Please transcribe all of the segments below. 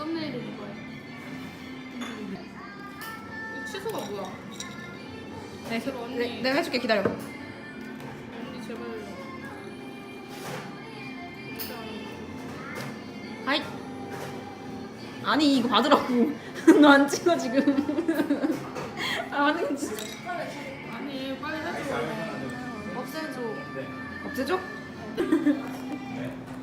썸네일을 입어야 이 취소가 뭐야? 네, 그럼 언니. 네, 내가 해줄게 기다려. 언니 제발 하이. 아니 이거 받으라고. 너 안 찍어 지금. 아니 진짜. 아니 빨리 해줘 없애줘 없애줘?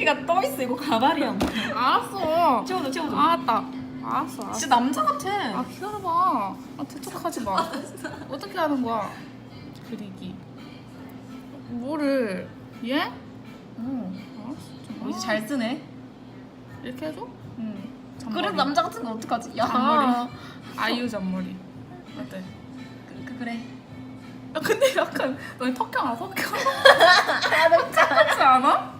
두피가 떠 있어 이거 가발이야. 알았어 채워줘 채워줘. 알았다 알았어 알았어 진짜 남자 같아. 아 기다려봐 아 대척하지 마 어떻게 하는 거야 그리기 뭐를 얘? 어. 알았어 좀 이제 잘 쓰네. 이렇게 해줘? 응. 잔머리. 그래도 남자 같은 거 어떡하지? 야. 잔머리 아이유 잔머리 어때? 그, 그, 그래. 야 근데 약간 너희 턱형 알아 턱형? 턱형같지 않아?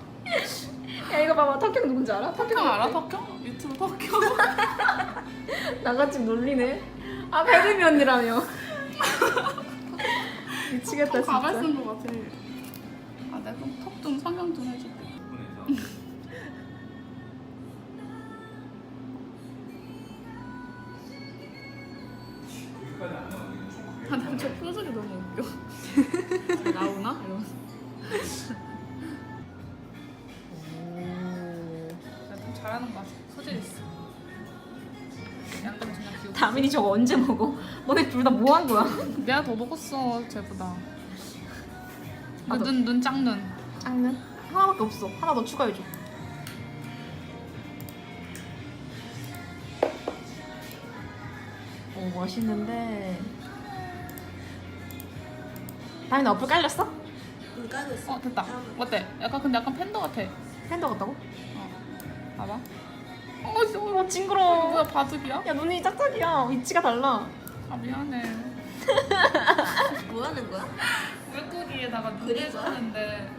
야 이거 봐봐 턱형 누군지 알아? 턱형 알아 턱형? 유튜브 턱형 나같이 놀리네. 아 배림이 언니라며. 미치겠다 턱 진짜. 가발 쓴거 같아 아 내가 턱좀 성형 좀 해줄게 아, 나저 표정이 너무 웃겨. 잘하는 거 같아. 소질 있어. 양념 그냥 귀엽고. 다민이 저거 언제 먹어? 너네 둘 다 뭐 한 거야? 내가 더 먹었어, 쟤보다. 아, 너- 눈, 눈 짝눈. 짱는 하나밖에 없어. 하나 더 추가해줘. 오 멋있는데. 다민이 어플 깔렸어? 어, 됐다. 어때? 약간 근데 약간 팬더 같아. 팬더 같다고? 어. 봐봐. 어, 씨, 어 어, 징그러워. 뭐야, 바둑이야? 야 눈이 짝짝이야. 위치가 달라. 아, 미안해. 뭐 하는 거야? 물고기에다가 눈을? 줬는데